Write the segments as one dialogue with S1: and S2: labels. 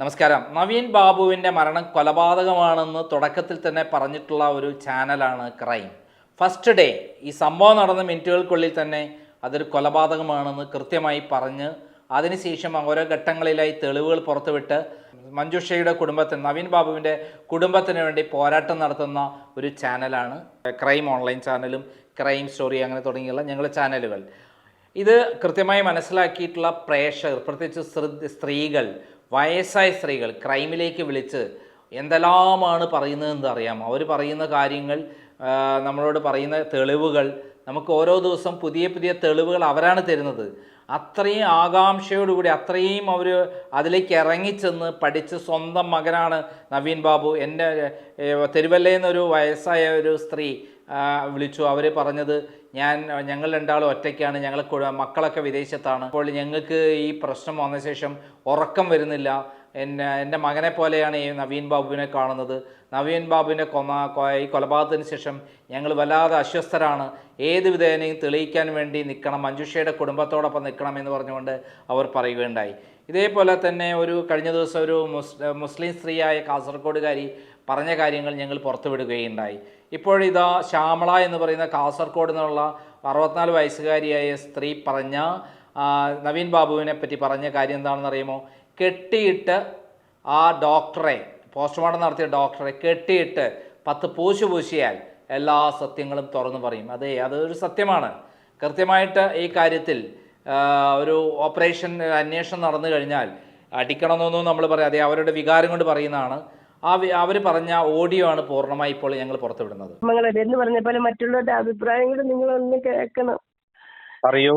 S1: നമസ്കാരം. നവീൻ ബാബുവിന്റെ മരണം കൊലപാതകമാണെന്ന് തുടക്കത്തിൽ തന്നെ പറഞ്ഞിട്ടുള്ള ഒരു ചാനലാണ് ക്രൈം. ഫസ്റ്റ് ഡേ ഈ സംഭവം നടന്ന മിനിറ്റുകൾക്കുള്ളിൽ തന്നെ അതൊരു കൊലപാതകമാണെന്ന് കൃത്യമായി പറഞ്ഞ് അതിനുശേഷം ഓരോ ഘട്ടങ്ങളിലായി തെളിവുകൾ പുറത്തുവിട്ട് മഞ്ജുഷയുടെ കുടുംബത്തിന് നവീൻ ബാബുവിന്റെ കുടുംബത്തിന് വേണ്ടി പോരാട്ടം നടത്തുന്ന ഒരു ചാനലാണ് ക്രൈം ഓൺലൈൻ ചാനലും ക്രൈം സ്റ്റോറി അങ്ങനെ തുടങ്ങിയുള്ള ഞങ്ങളുടെ ചാനലുകൾ. ഇത് കൃത്യമായി മനസ്സിലാക്കിയിട്ടുള്ള പ്രേക്ഷകർ പ്രത്യേകിച്ച് സ്ത്രീകൾ വയസ്സായ സ്ത്രീകൾ ക്രൈമിലേക്ക് വിളിച്ച് എന്തെല്ലാമാണ് പറയുന്നതെന്ന് അറിയാം. അവർ പറയുന്ന കാര്യങ്ങൾ നമ്മളോട് പറയുന്ന തെളിവുകൾ നമുക്ക് ഓരോ ദിവസം പുതിയ പുതിയ തെളിവുകൾ അവരാണ് തരുന്നത്. അത്രയും ആകാംക്ഷയോടുകൂടി അത്രയും അവർ അതിലേക്ക് ഇറങ്ങിച്ചെന്ന് പഠിച്ച് സ്വന്തം മകനാണ് നവീൻ ബാബു. എന്റെ തെരുവല്ലയിൽ നിന്നൊരു വയസ്സായ ഒരു സ്ത്രീ വിളിച്ചു. അവർ പറഞ്ഞത് ഞാൻ ഞങ്ങൾ രണ്ടാളും ഒറ്റയ്ക്കാണ്. ഞങ്ങൾ മക്കളൊക്കെ വിദേശത്താണ്. അപ്പോൾ ഞങ്ങൾക്ക് ഈ പ്രശ്നം വന്ന ശേഷം ഉറക്കം വരുന്നില്ല. എന്നെ എന്റെ മകനെ പോലെയാണ് ഈ നവീൻ ബാബുവിനെ കാണുന്നത്. നവീൻ ബാബുവിനെ കൊന്ന ഈ കൊലപാതകത്തിന് ശേഷം ഞങ്ങൾ വല്ലാതെ അസ്വസ്ഥരാണ്. ഏത് വിധേനയും തെളിയിക്കാൻ വേണ്ടി നിൽക്കണം. മഞ്ജുഷയുടെ കുടുംബത്തോടൊപ്പം നിൽക്കണം എന്ന് പറഞ്ഞുകൊണ്ട് അവർ പറയുകയുണ്ടായി. ഇതേപോലെ തന്നെ ഒരു കഴിഞ്ഞ ദിവസം ഒരു മുസ്ലിം സ്ത്രീയായ കാസർഗോഡുകാരി പറഞ്ഞ കാര്യങ്ങൾ ഞങ്ങൾ പുറത്തുവിടുകയുണ്ടായി. ഇപ്പോഴിതാ ശ്യാമള എന്ന് പറയുന്ന കാസർഗോഡ് നിന്നുള്ള അറുപത്തിനാല് വയസ്സുകാരിയായ സ്ത്രീ പറഞ്ഞ നവീൻ ബാബുവിനെ പറ്റി പറഞ്ഞ കാര്യം എന്താണെന്ന് അറിയുമോ കെട്ടിയിട്ട് ആ ഡോക്ടറെ പോസ്റ്റ്മോർട്ടം നടത്തിയ ഡോക്ടറെ കെട്ടിയിട്ട് പത്ത് പൂശു പൂശിയാൽ എല്ലാ സത്യങ്ങളും തുറന്നു പറയും. അതെ അതൊരു സത്യമാണ്. കൃത്യമായിട്ട് ഈ കാര്യത്തിൽ ഒരു ഓപ്പറേഷൻ അന്വേഷണം നടന്നു കഴിഞ്ഞാൽ അടിക്കണമെന്നൊന്നും നമ്മൾ പറയാം അതെ അവരുടെ വികാരം കൊണ്ട് പറയുന്നതാണ്. ആ അവർ പറഞ്ഞ ഓഡിയോ ആണ് പൂർണമായി ഇപ്പോൾ ഞങ്ങൾ പുറത്തുവിടുന്നത്.
S2: എന്ന് പറഞ്ഞ പോലെ മറ്റുള്ളവരുടെ അഭിപ്രായം നിങ്ങൾ ഒന്ന് കേൾക്കണം.
S3: അറിയോ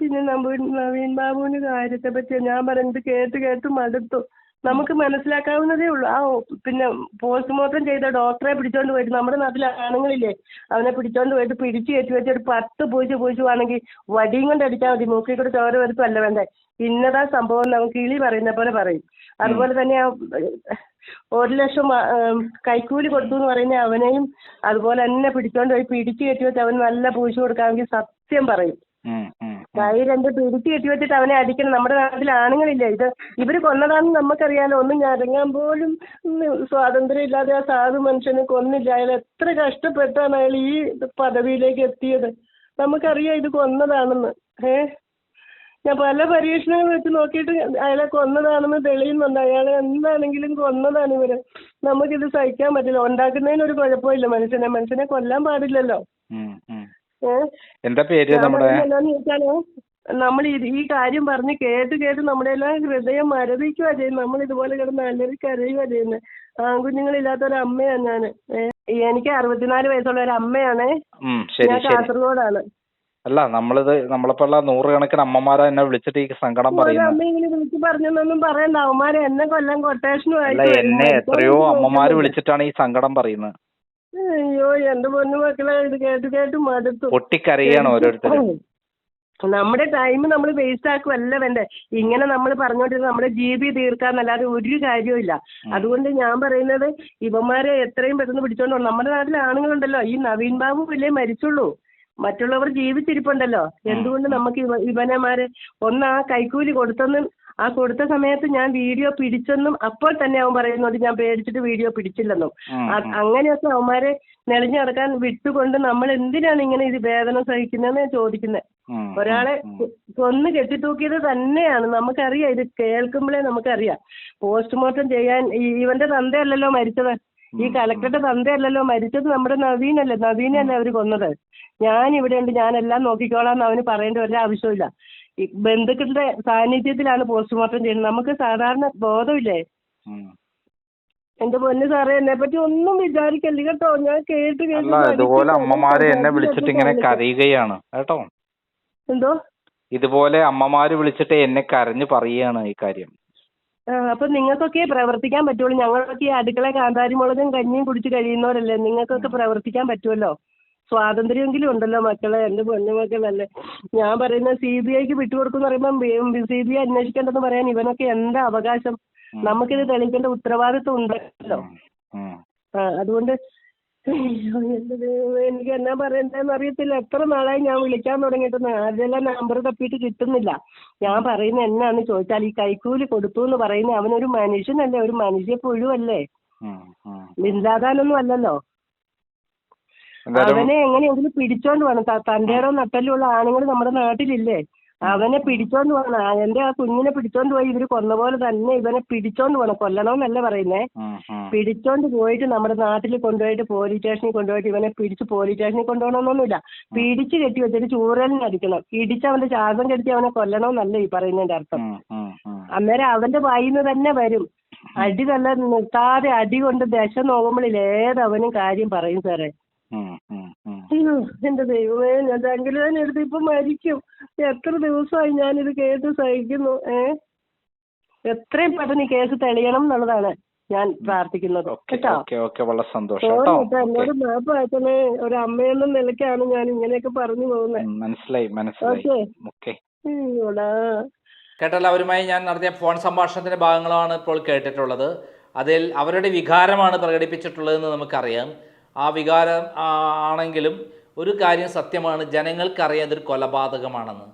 S2: പിന്നെ നവീൻ ബാബുവിന്റെ കാര്യത്തെ പറ്റി ഞാൻ പറഞ്ഞത് കേട്ട് കേട്ട് മടുത്തു. നമുക്ക് മനസ്സിലാക്കാവുന്നതേ ഉള്ളൂ. ആ പിന്നെ പോസ്റ്റ്മോർട്ടം ചെയ്ത ഡോക്ടറെ പിടിച്ചോണ്ട് പോയിട്ട് നമ്മുടെ നാട്ടിലെ ആണുങ്ങളില്ലേ അവനെ പിടിച്ചോണ്ട് പോയിട്ട് പിടിച്ച് കയറ്റി വെച്ച് ഒരു പത്ത് പൂച്ച പൂച്ചുവാണെങ്കിൽ വടിയും കൊണ്ട് അടിച്ചാൽ മതി. മൂക്കിൽ കൂടെ ചോര വരുത്തല്ല വേണ്ടേ. ഇന്നതാ സംഭവം നമുക്ക് കിളി പറയുന്ന പോലെ പറയും. അതുപോലെ തന്നെ ഒരു ലക്ഷം കൈക്കൂലി കൊടുത്തു എന്ന് പറയുന്ന അവനെയും അതുപോലെ തന്നെ പിടിച്ചോണ്ട് പോയി പിടിച്ചു കെട്ടി വെച്ച് അവൻ നല്ല പൂശു കൊടുക്കാമെങ്കിൽ സത്യം പറയും. കൈ രണ്ട് പിടിച്ചു കെട്ടി വെച്ചിട്ട് അവനെ അടിക്കണം. നമ്മുടെ നാട്ടിൽ ആണുങ്ങളില്ല ഇത് ഇവർ കൊന്നതാണെന്ന് നമുക്കറിയാലോ. ഒന്നും ഞരങ്ങാൻ പോലും സ്വാതന്ത്ര്യം ഇല്ലാതെ ആ സാധു മനുഷ്യനെ കൊന്നില്ല. അയാൾ എത്ര കഷ്ടപ്പെട്ടാണ് അയാൾ ഈ പദവിയിലേക്ക് എത്തിയത്. നമുക്കറിയാം ഇത് കൊന്നതാണെന്ന്. ഏ? ഞാൻ പല പരീക്ഷണങ്ങൾ വെച്ച് നോക്കിയിട്ട് അയാളെ കൊന്നതാണെന്ന് തെളിയുന്നുണ്ട് അയാളെ എന്താണെങ്കിലും കൊന്നതാണ് ഇവർ. നമുക്കിത് സഹിക്കാൻ പറ്റില്ല. ഉണ്ടാക്കുന്നതിന് ഒരു കുഴപ്പമില്ല മനുഷ്യനെ. മനുഷ്യനെ കൊല്ലാൻ പാടില്ലല്ലോ.
S3: എന്താ പേര് നമ്മുടെ?
S2: നമ്മൾ ഈ കാര്യം പറഞ്ഞ് കേട്ട് കേട്ട് നമ്മുടെ എല്ലാം ഹൃദയം മരവിക്കുക ചെയ്യുന്നത്. നമ്മൾ ഇതുപോലെ കിടന്ന് അലറി കരയുക ചെയ്യുന്നത്. ആൺകുഞ്ഞുങ്ങളില്ലാത്ത ഒരു അമ്മയാണ് ഞാൻ എനിക്ക് അറുപത്തിനാല് വയസ്സുള്ള ഒരു അമ്മയാണ്. ഞാൻ കാസർഗോഡാണ്.
S3: അല്ല നമ്മളിത് നമ്മളിപ്പോ നൂറുകണക്കിന് അമ്മമാരെ എന്നെ വിളിച്ചിട്ട് ഈ സങ്കടം
S2: പറയുന്നത്.
S3: പറയുന്നു
S2: വിളിച്ച് പറഞ്ഞൊന്നും പറയണ്ട. അവന്മാരെ എന്നെ കൊല്ലം കൊട്ടേഷനും
S3: അല്ല എന്നെ എത്രയോ അമ്മമാര് വിളിച്ചിട്ടാണ് ഈ സങ്കടം പറയുന്നത്.
S2: അയ്യോ എന്റെ പൊന്നു മക്കളെ ഇത് കേട്ട് കേട്ട് മടുത്തു.
S3: പൊട്ടിക്കരയാണ് ഓരോരുത്തരും.
S2: നമ്മുടെ ടൈം നമ്മൾ വേസ്റ്റ് ആക്കുമല്ല വേണ്ടേ? ഇങ്ങനെ നമ്മൾ പറഞ്ഞോണ്ടിരുന്ന നമ്മുടെ ജീവി തീർക്കാന്നല്ലാതെ ഒരു കാര്യവുമില്ല. അതുകൊണ്ട് ഞാൻ പറയുന്നത് ഇവന്മാരെ എത്രയും പെട്ടെന്ന് പിടിച്ചോണ്ട് നമ്മുടെ നാട്ടിലെ ആണുങ്ങളുണ്ടല്ലോ. ഈ നവീൻ ബാബു ഇല്ലേ മരിച്ചുള്ളൂ. മറ്റുള്ളവർ ജീവിച്ചിരിപ്പുണ്ടല്ലോ. എന്തുകൊണ്ട് നമുക്ക് ഇവനമാര് ഒന്ന് ആ കൈക്കൂലി കൊടുത്തെന്നും ആ കൊടുത്ത സമയത്ത് ഞാൻ വീഡിയോ പിടിച്ചെന്നും അപ്പോൾ തന്നെ അവൻ പറയുന്നുണ്ട് ഞാൻ പേടിച്ചിട്ട് വീഡിയോ പിടിച്ചില്ലെന്നും. അങ്ങനെയൊക്കെ അവന്മാരെ നെളിഞ്ഞു നടക്കാൻ വിട്ടുകൊണ്ട് നമ്മൾ എന്തിനാണ് ഇങ്ങനെ ഇത് വേദന സഹിക്കുന്നതെന്ന് ഞാൻ
S3: ചോദിക്കുന്നത്
S2: ഒരാളെ കൊന്ന് കെട്ടിത്തൂക്കിയത് തന്നെയാണ്. നമുക്കറിയാം ഇത് കേൾക്കുമ്പോഴേ നമുക്കറിയാം. പോസ്റ്റ്മോർട്ടം ചെയ്യാൻ ഇവന്റെ തന്തയല്ലല്ലോ മരിച്ചത്. ഈ കളക്ടറുടെ തന്തയല്ലല്ലോ മരിച്ചത് നമ്മുടെ നവീനല്ലേ. നവീനല്ലേ അവർ കൊന്നത്? ഞാൻ ഇവിടെ ഉണ്ട് എല്ലാം നോക്കിക്കോളാം എന്ന് അവന് പറയേണ്ട ഒരാവശ്യമില്ല ഈ ബന്ധുക്കളുടെ സാന്നിധ്യത്തിലാണ് പോസ്റ്റ്മോർട്ടം ചെയ്യുന്നത്. നമുക്ക് സാധാരണ ബോധമില്ലേ. എന്റെ പൊന്നു സാറേ എന്നെ പറ്റി ഒന്നും വിചാരിക്കല്ലേ കേട്ടോ. ഞാൻ കേട്ട് കേട്ട്
S3: ഇതുപോലെ അമ്മമാരെ എന്നെ വിളിച്ചിട്ട് ഇങ്ങനെ കരയുകയാണ് കേട്ടോ.
S2: എന്തോ?
S3: ഇതുപോലെ അമ്മമാര് വിളിച്ചിട്ട് എന്നെ കരഞ്ഞു പറയുകയാണ് ഈ കാര്യം.
S2: ആ, അപ്പൊ നിങ്ങൾക്കൊക്കെ പ്രവർത്തിക്കാൻ പറ്റുള്ളൂ. ഞങ്ങളൊക്കെ ഈ അടുക്കള കാന്താരി മുളകും കഞ്ഞിയും കുടിച്ച് കഴിയുന്നവരല്ലേ. നിങ്ങൾക്കൊക്കെ പ്രവർത്തിക്കാൻ പറ്റുമല്ലോ? സ്വാതന്ത്ര്യമെങ്കിലും ഉണ്ടല്ലോ മക്കളെ. എന്റെ പൊന്നുമക്കളല്ലേ ഞാൻ പറയുന്നത് സി ബി ഐക്ക് വിട്ടുകൊടുക്കുന്ന പറയുമ്പം സി ബി ഐ അന്വേഷിക്കേണ്ടെന്ന് പറയാൻ ഇവനൊക്കെ എന്താ അവകാശം? നമുക്കിത് തെളിയിക്കേണ്ട ഉത്തരവാദിത്വം ഉണ്ടല്ലോ. ആ അതുകൊണ്ട് അയ്യോ, എന്റെ ദൈവമേ, എനിക്ക് എന്നാ പറയണ്ടെന്ന് അറിയത്തില്ല. എത്ര നാളായി ഞാൻ വിളിക്കാൻ തുടങ്ങിയിട്ട് ആരെല്ലാം നമ്പർ തപ്പിയിട്ട് കിട്ടുന്നില്ല. ഞാൻ പറയുന്നത് എന്നാന്ന് ചോദിച്ചാൽ ഈ കൈക്കൂലി കൊടുത്തു എന്ന് പറയുന്ന അവനൊരു മനുഷ്യനല്ലേ ഒരു മനുഷ്യ പുഴുവല്ലേ. ബിന്ദാദാനൊന്നും അല്ലല്ലോ. അവനെ എങ്ങനെയെങ്കിലും പിടിച്ചോണ്ട് വേണം. തന്റേടോ നട്ടലുള്ള ആണുങ്ങൾ നമ്മുടെ നാട്ടിലില്ലേ? അവനെ പിടിച്ചോണ്ട് പോണ. എന്റെ ആ കുഞ്ഞിനെ പിടിച്ചോണ്ട് പോയി ഇവർ കൊന്ന പോലെ തന്നെ ഇവനെ പിടിച്ചോണ്ട് പോണം. കൊല്ലണമെന്നല്ല പറയുന്നേ. പിടിച്ചോണ്ട് പോയിട്ട് നമ്മുടെ നാട്ടിൽ കൊണ്ടുപോയിട്ട് പോലീസ് സ്റ്റേഷനിൽ കൊണ്ടുപോയിട്ട് ഇവനെ പിടിച്ച് പോലീസ് സ്റ്റേഷനിൽ കൊണ്ടുപോകണമെന്നൊന്നുമില്ല പിടിച്ച് കെട്ടി വെച്ചിട്ട് ചൂരലിന് അടിക്കണം. ഇടിച്ച് അവന്റെ ശ്വാസം കെടുത്തി അവനെ കൊല്ലണമെന്നല്ല ഈ പറയുന്നതിന്റെ അർത്ഥം. അന്നേരം അവന്റെ വായിന്ന് തന്നെ വരും. അടി നല്ല നിർത്താതെ അടി കൊണ്ട് ദശ നോക്കുമ്പോഴിൽ ഏതവനും കാര്യം പറയും സാറേ. അയ്യോ എന്റെ ദൈവമേ ഞാൻ ജംഗിലാൻ എടുത്ത് ഇപ്പൊ മരിക്കും. എത്ര ദിവസമായി ഞാനിത് കേട്ട് സഹിക്കുന്നു ഏ? എത്രയും പെട്ടെന്ന് ഈ കേസ് തെളിയണം എന്നുള്ളതാണ് ഞാൻ പ്രാർത്ഥിക്കുന്നത്.
S3: ഓക്കെ
S2: കേട്ടോ?
S3: വളരെ സന്തോഷം
S2: എന്നോട് മാപ്പ് അയച്ചനെ ഒരു അമ്മയെന്ന നിലയ്ക്കാണ് ഞാൻ ഇങ്ങനെയൊക്കെ പറഞ്ഞു പോകുന്നത്
S3: മനസ്സിലായി മനസ്സിലായി.
S1: കേട്ടല്ലോ അവരുമായി ഞാൻ നടത്തിയ ഫോൺ സംഭാഷണത്തിന്റെ ഭാഗങ്ങളാണ് ഇപ്പോൾ കേട്ടിട്ടുള്ളത്. അതിൽ അവരുടെ വികാരമാണ് പ്രകടിപ്പിച്ചിട്ടുള്ളതെന്ന് നമുക്കറിയാം. ആ വികാരം ആണെങ്കിലും ഒരു കാര്യം സത്യമാണ് ജനങ്ങൾക്കറിയാം ഇതൊരു കൊലപാതകമാണെന്ന്.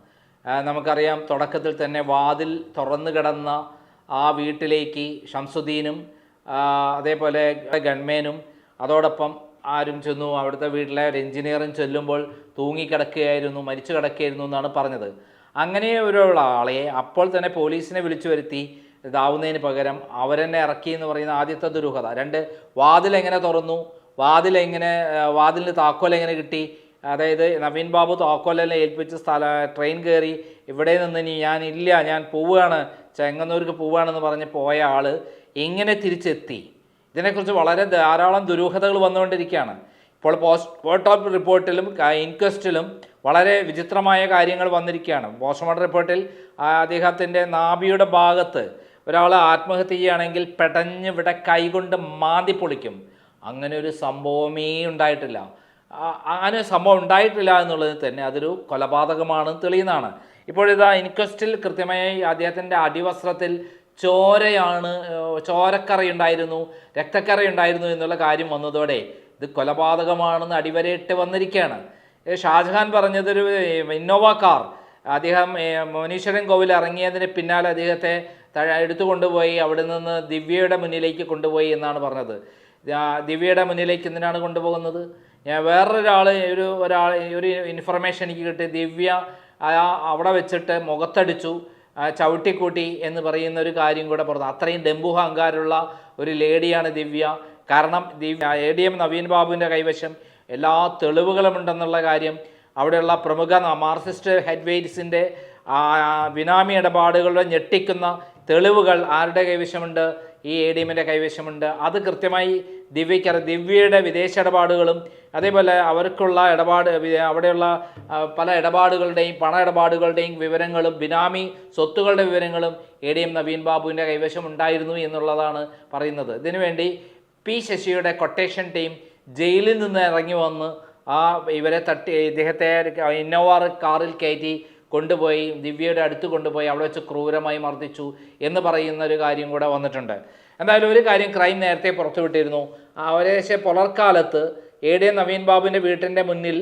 S1: നമുക്കറിയാം തുടക്കത്തിൽ തന്നെ വാതിൽ തുറന്നു കിടന്ന ആ വീട്ടിലേക്ക് ഷംസുദ്ദീനും അതേപോലെ ഗൺമേനും അതോടൊപ്പം ആരും ചെന്നു അവിടുത്തെ വീട്ടിലെ ഒരു എഞ്ചിനീയറും ചെല്ലുമ്പോൾ തൂങ്ങിക്കിടക്കുകയായിരുന്നു മരിച്ചു കിടക്കുകയായിരുന്നു എന്നാണ് പറഞ്ഞത്. അങ്ങനെ ഒരാളെ അപ്പോൾ തന്നെ പോലീസിനെ വിളിച്ചു വരുത്തി ഇതാവുന്നതിന് പകരം അവരെന്നെ ഇറക്കി എന്ന് പറയുന്ന ആദ്യത്തെ ദുരൂഹത. രണ്ട് വാതിൽ എങ്ങനെ തുറന്നു? വാതിൽ എങ്ങനെ വാതിലിന് താക്കോൽ എങ്ങനെ കിട്ടി? അതായത് നവീൻ ബാബു താക്കോലെല്ലാം ഏൽപ്പിച്ച സ്ഥല ട്രെയിൻ കയറി ഇവിടെ നിന്ന് ഇനി ഞാൻ ഇല്ല ഞാൻ പോവുകയാണ് ചെങ്ങന്നൂർക്ക് പോവുകയാണെന്ന് പറഞ്ഞ് പോയ ആൾ എങ്ങനെ തിരിച്ചെത്തി. ഇതിനെക്കുറിച്ച് വളരെ ധാരാളം ദുരൂഹതകൾ വന്നുകൊണ്ടിരിക്കുകയാണ്. ഇപ്പോൾ പോസ്റ്റ് പോസ്റ്റ്മോർട്ടം റിപ്പോർട്ടിലും ഇൻക്വസ്റ്റിലും വളരെ വിചിത്രമായ കാര്യങ്ങൾ വന്നിരിക്കുകയാണ്. പോസ്റ്റ്മോർട്ടം റിപ്പോർട്ടിൽ അദ്ദേഹത്തിന്റെ നാഭിയുടെ ഭാഗത്ത് ഒരാൾ ആത്മഹത്യ ചെയ്യുകയാണെങ്കിൽ പെടഞ്ഞ് ഇവിടെ കൈകൊണ്ട് മാന്തി പൊളിക്കും. അങ്ങനെ ഒരു സംഭവമേ ഉണ്ടായിട്ടില്ല. അങ്ങനെ സംഭവം ഉണ്ടായിട്ടില്ല എന്നുള്ളത് തന്നെ അതൊരു കൊലപാതകമാണ് തെളിയുന്നതാണ്. ഇപ്പോഴിതാ ഇൻക്വസ്റ്റിൽ കൃത്യമായി അദ്ദേഹത്തിന്റെ അടിവസ്ത്രത്തിൽ ചോരയാണ് രക്തക്കറി ഉണ്ടായിരുന്നു എന്നുള്ള കാര്യം വന്നതോടെ ഇത് കൊലപാതകമാണെന്ന് അടിവരയിട്ട് വന്നിരിക്കുകയാണ്. ഷാജഹാൻ പറഞ്ഞതൊരു ഇന്നോവ കാർ. അദ്ദേഹം മുനീശ്വരൻ കോവിൽ ഇറങ്ങിയതിന് പിന്നാലെ അദ്ദേഹത്തെ എടുത്തു കൊണ്ടുപോയി അവിടെ നിന്ന് ദിവ്യയുടെ മുന്നിലേക്ക് കൊണ്ടുപോയി എന്നാണ് പറഞ്ഞത്. ദിവ്യയുടെ മുന്നിലേക്ക് എന്തിനാണ് കൊണ്ടുപോകുന്നത്? ഞാൻ വേറൊരാൾ ഒരു ഒരാൾ ഒരു ഇൻഫർമേഷൻ എനിക്ക് കിട്ടി. ദിവ്യ അവിടെ വെച്ചിട്ട് മുഖത്തടിച്ചു ചവിട്ടിക്കൂട്ടി എന്ന് പറയുന്ന ഒരു കാര്യം കൂടെ പറഞ്ഞു. അത്രയും ഡെമ്പു അഹങ്കാരമുള്ള ഒരു ലേഡിയാണ് ദിവ്യ. കാരണം Divya A D M Naveen ബാബുവിന്റെ കൈവശം എല്ലാ തെളിവുകളും ഉണ്ടെന്നുള്ള കാര്യം അവിടെയുള്ള പ്രമുഖ മാർസിസ്റ്റ് ഹെഡ്വെയ്റ്റ്സിന്റെ ബിനാമി ഇടപാടുകളുടെ ഞെട്ടിക്കുന്ന തെളിവുകൾ ആരുടെ കൈവശമുണ്ട്? ഈ എ ഡി എമ്മിന്റെ കൈവശമുണ്ട്. അത് കൃത്യമായി ദിവ്യയ്ക്കറിയാം ദിവ്യയുടെ വിദേശ ഇടപാടുകളും അതേപോലെ അവർക്കുള്ള ഇടപാട് അവിടെയുള്ള പല ഇടപാടുകളുടെയും പണ ഇടപാടുകളുടെയും വിവരങ്ങളും ബിനാമി സ്വത്തുക്കളുടെ വിവരങ്ങളും എ ഡി എം നവീൻ ബാബുവിന്റെ കൈവശം ഉണ്ടായിരുന്നു എന്നുള്ളതാണ് പറയുന്നത്. ഇതിനുവേണ്ടി പി ശശിയുടെ കൊട്ടേഷൻ ടീം ജയിലിൽ നിന്ന് ഇറങ്ങി വന്ന് ആ ഇവരെ തട്ടി ഇദ്ദേഹത്തെ ഇന്നോവാർ കാറിൽ കയറ്റി കൊണ്ടുപോയി ദിവ്യയുടെ അടുത്ത് കൊണ്ടുപോയി അവിടെ വെച്ച് ക്രൂരമായി മർദ്ദിച്ചു എന്ന് പറയുന്ന ഒരു കാര്യം കൂടെ വന്നിട്ടുണ്ട്. എന്തായാലും ഒരു കാര്യം ക്രൈം നേരത്തെ പുറത്തുവിട്ടിരുന്നു. അവരേശം പുലർക്കാലത്ത് എ ഡി നവീൻ ബാബുവിന്റെ വീട്ടിന്റെ മുന്നിൽ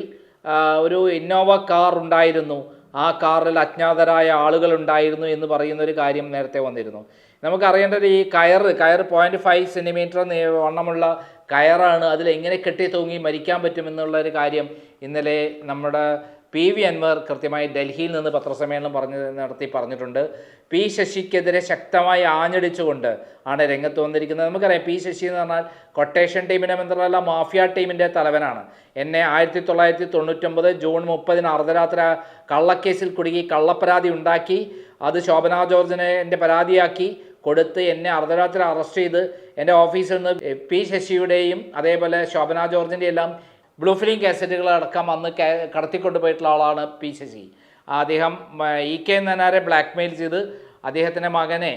S1: ഒരു ഇന്നോവ കാർ ഉണ്ടായിരുന്നു. ആ കാറിൽ അജ്ഞാതരായ ആളുകൾ ഉണ്ടായിരുന്നു എന്ന് പറയുന്ന ഒരു കാര്യം നേരത്തെ വന്നിരുന്നു. നമുക്കറിയേണ്ടത് ഈ കയർ കയർ പോയിന്റ് ഫൈവ് സെന്റിമീറ്റർ വണ്ണമുള്ള കയറാണ്. അതിൽ എങ്ങനെ കെട്ടി തൂങ്ങി മരിക്കാൻ പറ്റുമെന്നുള്ള ഒരു കാര്യം ഇന്നലെ നമ്മുടെ പി വി അൻവർ കൃത്യമായി ഡൽഹിയിൽ നിന്ന് പത്രസമ്മേളനം പറഞ്ഞ് നടത്തി പറഞ്ഞിട്ടുണ്ട്. പി ശശിക്കെതിരെ ശക്തമായി ആഞ്ഞടിച്ചുകൊണ്ട് ആണ് രംഗത്ത് വന്നിരിക്കുന്നത്. നമുക്കറിയാം പി ശശി എന്ന് പറഞ്ഞാൽ കൊട്ടേഷൻ ടീമിന്റെ മാത്രമല്ല മാഫിയ ടീമിന്റെ തലവനാണ്. എന്നെ ആയിരത്തി തൊള്ളായിരത്തി തൊണ്ണൂറ്റൊമ്പത് ജൂൺ മുപ്പതിന് അർദ്ധരാത്രി കള്ളക്കേസിൽ കുടുങ്ങി കള്ളപ്പരാതി ഉണ്ടാക്കി അത് ശോഭന ജോർജിനെ എന്റെ പരാതിയാക്കി കൊടുത്ത് എന്നെ അർദ്ധരാത്രി അറസ്റ്റ് ചെയ്ത് എന്റെ ഓഫീസിൽ നിന്ന് പി ശശിയുടെയും അതേപോലെ ശോഭന ജോർജിന്റെ എല്ലാം ബ്ലൂ ഫിലിം കാസറ്റുകൾ അടക്കം അന്ന് കടത്തിക്കൊണ്ടുപോയിട്ടുള്ള പോയിട്ടുള്ള ആളാണ് പി ശശി. അദ്ദേഹം ഇ കെ നനാരെ ബ്ലാക്ക്മെയിൽ ചെയ്ത് അദ്ദേഹത്തിന്റെ മകനെ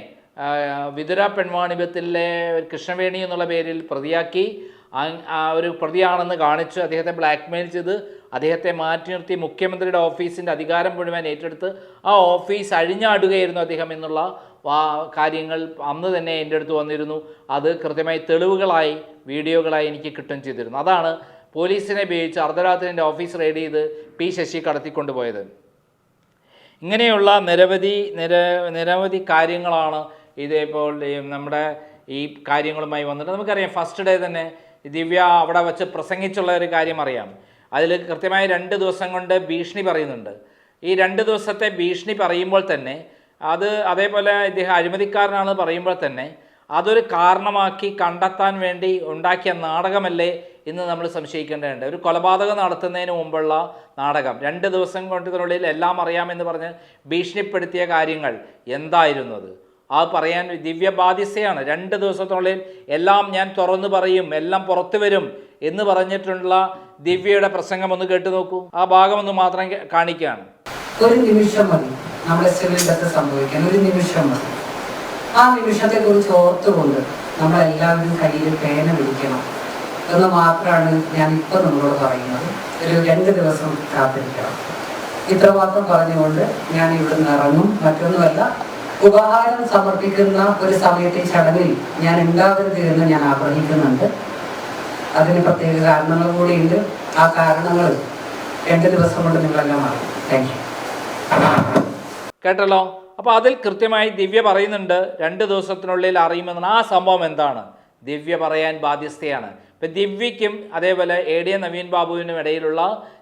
S1: വിതുര പെൺവാണിഭത്തിലെ കൃഷ്ണവേണി എന്നുള്ള പേരിൽ പ്രതിയാക്കി. ഒരു പ്രതിയാണെന്ന് കാണിച്ച് അദ്ദേഹത്തെ ബ്ലാക്ക്മെയിൽ ചെയ്ത് അദ്ദേഹത്തെ മാറ്റി നിർത്തി മുഖ്യമന്ത്രിയുടെ ഓഫീസിന്റെ അധികാരം മുഴുവൻ ഏറ്റെടുത്ത് ആ ഓഫീസ് അഴിഞ്ഞാടുകയായിരുന്നു അദ്ദേഹം എന്നുള്ള കാര്യങ്ങൾ അന്ന് തന്നെ എന്റെ അടുത്ത് വന്നിരുന്നു. അത് കൃത്യമായി തെളിവുകളായി വീഡിയോകളായി എനിക്ക് കിട്ടുകയും ചെയ്തിരുന്നു. അതാണ് പോലീസിനെ ഉപയോഗിച്ച് അർദ്ധരാത്രിന്റെ ഓഫീസ് റെയ്ഡ് ചെയ്ത് പി ശശി കടത്തിക്കൊണ്ടുപോയത്. ഇങ്ങനെയുള്ള നിരവധി നിര നിരവധി കാര്യങ്ങളാണ് ഇതേപ്പോൾ നമ്മുടെ ഈ കാര്യങ്ങളുമായി വന്നിട്ട് നമുക്കറിയാം ഫസ്റ്റ് ഡേ തന്നെ ദിവ്യ അവിടെ വെച്ച് പ്രസംഗിച്ചുള്ള ഒരു കാര്യം അറിയാം. അതിൽ കൃത്യമായി രണ്ട് ദിവസം കൊണ്ട് ഭീഷണി പറയുന്നുണ്ട്. ഈ രണ്ട് ദിവസത്തെ ഭീഷണി പറയുമ്പോൾ തന്നെ അത് അതേപോലെ ഇദ്ദേഹം അഴിമതിക്കാരനാണെന്ന് പറയുമ്പോൾ തന്നെ അതൊരു കാരണമാക്കി കണ്ടെത്താൻ വേണ്ടി ഉണ്ടാക്കിയ നാടകമല്ലേ ഇന്ന് നമ്മൾ സംശയിക്കേണ്ടതുണ്ട്. ഒരു കൊലപാതകം നടത്തുന്നതിന് മുമ്പുള്ള നാടകം. രണ്ട് ദിവസം കൊണ്ടതിനുള്ളിൽ എല്ലാം അറിയാമെന്ന് പറഞ്ഞ് ഭീഷണിപ്പെടുത്തിയ കാര്യങ്ങൾ എന്തായിരുന്നു അത് അത് പറയാൻ ദിവ്യ ബാധ്യസ്ഥയാണ്. രണ്ട് ദിവസത്തിനുള്ളിൽ എല്ലാം ഞാൻ തുറന്നു പറയും എല്ലാം പുറത്തു വരും എന്ന് പറഞ്ഞിട്ടുള്ള ദിവ്യയുടെ പ്രസംഗം ഒന്ന് കേട്ടു നോക്കൂ. ആ ഭാഗം ഒന്ന് മാത്രം കാണിക്കുകയാണ്
S4: ഒരു നിമിഷം മതി. നമ്മുടെ സിവിൽ ഡെത്ത് സംഭവിക്കാൻ. ഒരു നിമിഷം മതി. ആ നിമിഷത്തെ കുറിച്ച് ഓർത്തുകൊണ്ട് നമ്മളെല്ലാവരും കയ്യിൽ പേന പിടിക്കണം. എന്ന് മാത്രമാണ് ഞാൻ ഇപ്പൊ നിങ്ങളോട് പറയുന്നത്. ഒരു രണ്ട് ദിവസം കാത്തിരിക്കണം. ഇത്രമാത്രം പറഞ്ഞുകൊണ്ട് ഞാൻ ഇവിടുന്ന് ഇറങ്ങും. മറ്റൊന്നുമല്ല ഉപഹാരം സമർപ്പിക്കുന്ന ഒരു സമയത്തെ ചടങ്ങിൽ ഞാൻ ഉണ്ടാവരുത് എന്ന് ഞാൻ ആഗ്രഹിക്കുന്നുണ്ട്. അതിന് പ്രത്യേക കാരണങ്ങൾ കൂടിയുണ്ട്. ആ കാരണങ്ങൾ രണ്ട് ദിവസം കൊണ്ട് നിങ്ങളെല്ലാം മാറും താങ്ക് യു
S1: കേട്ടല്ലോ? അപ്പോൾ അതിൽ കൃത്യമായി ദിവ്യ പറയുന്നുണ്ട് രണ്ട് ദിവസത്തിനുള്ളിൽ അറിയുമെന്നാണ്. ആ സംഭവം എന്താണ്? ദിവ്യ പറയാൻ ബാധ്യസ്ഥയാണ്. ഇപ്പം ദിവ്യയ്ക്കും അതേപോലെ എ ഡി എ നവീൻ ബാബുവിനും ഇടയിലുള്ള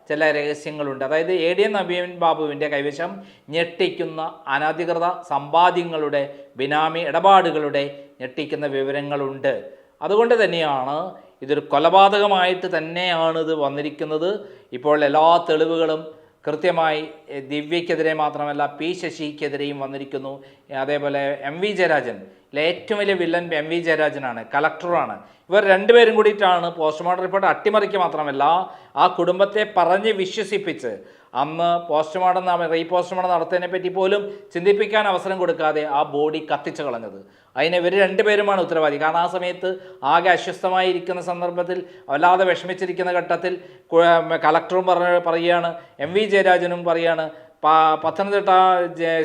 S1: ചില രഹസ്യങ്ങളുണ്ട്. അതായത് എ ഡി എ നവീൻ ബാബുവിന്റെ കൈവശം ഞെട്ടിക്കുന്ന അനധികൃത സമ്പാദ്യങ്ങളുടെ ബിനാമി ഇടപാടുകളുടെ ഞെട്ടിക്കുന്ന വിവരങ്ങളുണ്ട്. അതുകൊണ്ട് തന്നെയാണ് ഇതൊരു കൊലപാതകമായിട്ട് തന്നെയാണ് ഇത് വന്നിരിക്കുന്നത്. ഇപ്പോൾ എല്ലാ തെളിവുകളും കൃത്യമായി ദിവ്യയ്ക്കെതിരെ മാത്രമല്ല പി ശശിക്കെതിരെയും വന്നിരിക്കുന്നു. അതേപോലെ എം വി ജയരാജൻ ഏറ്റവും വലിയ വില്ലൻ എം വി ജയരാജനാണ് കലക്ടറാണ്. ഇവർ രണ്ടുപേരും കൂടിയിട്ടാണ് പോസ്റ്റ്മോർട്ടം റിപ്പോർട്ട് അട്ടിമറിക്കുക മാത്രമല്ല ആ കുടുംബത്തെ പറഞ്ഞ് വിശ്വസിപ്പിച്ച് അന്ന് പോസ്റ്റ്മോർട്ടം ന- റീ പോസ്റ്റ്മോർട്ടം നടത്തിയതിനെ പറ്റി പോലും ചിന്തിപ്പിക്കാൻ അവസരം കൊടുക്കാതെ ആ ബോഡി കത്തിച്ചു കളഞ്ഞത്. അതിന് ഇവർ രണ്ടുപേരുമാണ് ഉത്തരവാദി. കാരണം ആ സമയത്ത് ആകെ അസ്വസ്ഥമായിരിക്കുന്ന സന്ദർഭത്തിൽ വല്ലാതെ വിഷമിച്ചിരിക്കുന്ന ഘട്ടത്തിൽ കളക്ടറും പറഞ്ഞ പറയുകയാണ് എം വി ജയരാജനും പറയുകയാണ് പത്തനംതിട്ട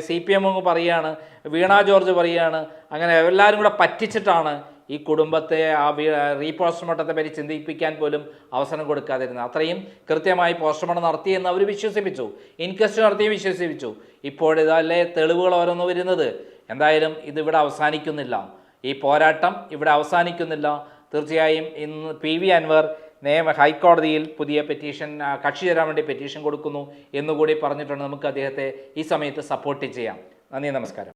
S1: സി പി എമ്മും പറയുകയാണ് വീണ ജോർജ് പറയുകയാണ് അങ്ങനെ എല്ലാവരും കൂടെ പറ്റിച്ചിട്ടാണ് ഈ കുടുംബത്തെ ആ റീ പോസ്റ്റ്മോർട്ടത്തെ പറ്റി ചിന്തിപ്പിക്കാൻ പോലും അവസരം കൊടുക്കാതിരുന്നത്. അത്രയും കൃത്യമായി പോസ്റ്റ്മോർട്ടം നടത്തിയെന്ന് അവർ വിശ്വസിപ്പിച്ചു. ഇൻക്വസ്റ്റ് നടത്തി വിശ്വസിപ്പിച്ചു. ഇപ്പോഴിതല്ലേ തെളിവുകൾ ഓരോന്ന് വരുന്നത്. എന്തായാലും ഇതിവിടെ അവസാനിക്കുന്നില്ല. ഈ പോരാട്ടം ഇവിടെ അവസാനിക്കുന്നില്ല. തീർച്ചയായും ഇന്ന് പി വി അൻവർ നിയമ ഹൈക്കോടതിയിൽ പുതിയ പെറ്റീഷൻ കക്ഷി ചേരാൻ വേണ്ടി പെറ്റീഷൻ കൊടുക്കുന്നു എന്നുകൂടി പറഞ്ഞിട്ടുണ്ട്. നമുക്ക് അദ്ദേഹത്തെ ഈ സമയത്ത് സപ്പോർട്ട് ചെയ്യാം. നന്ദി നമസ്കാരം.